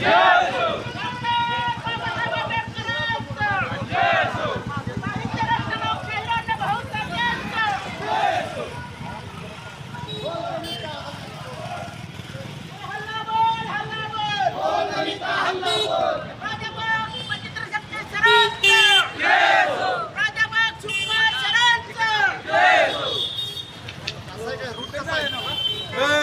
Yeah!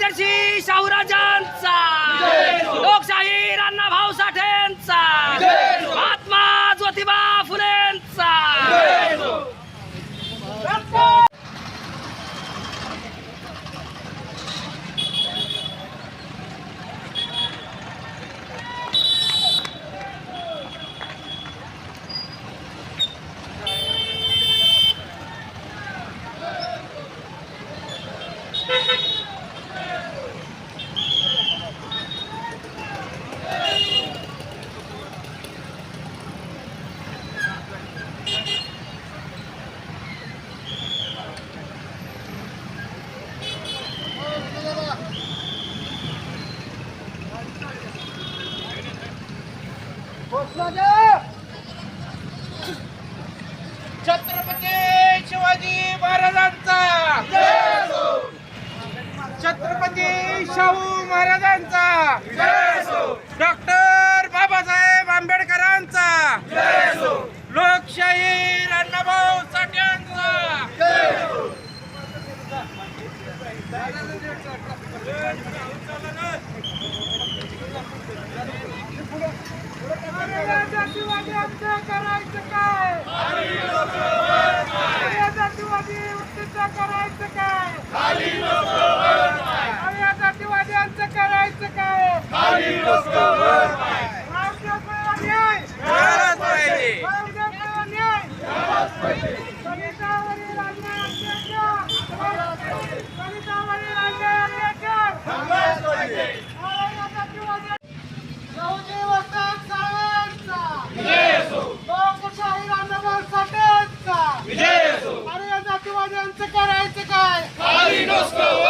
Rajarshi शाहूराजांचा Chhatrapati Shivaji महाराजांचा! छत्रपती शाहू महाराजा करायचं काय? जातीवादी वृत्तीचं करायचं काय? जातीवाद्यांचं करायचं काय? आमचं करायचं काय?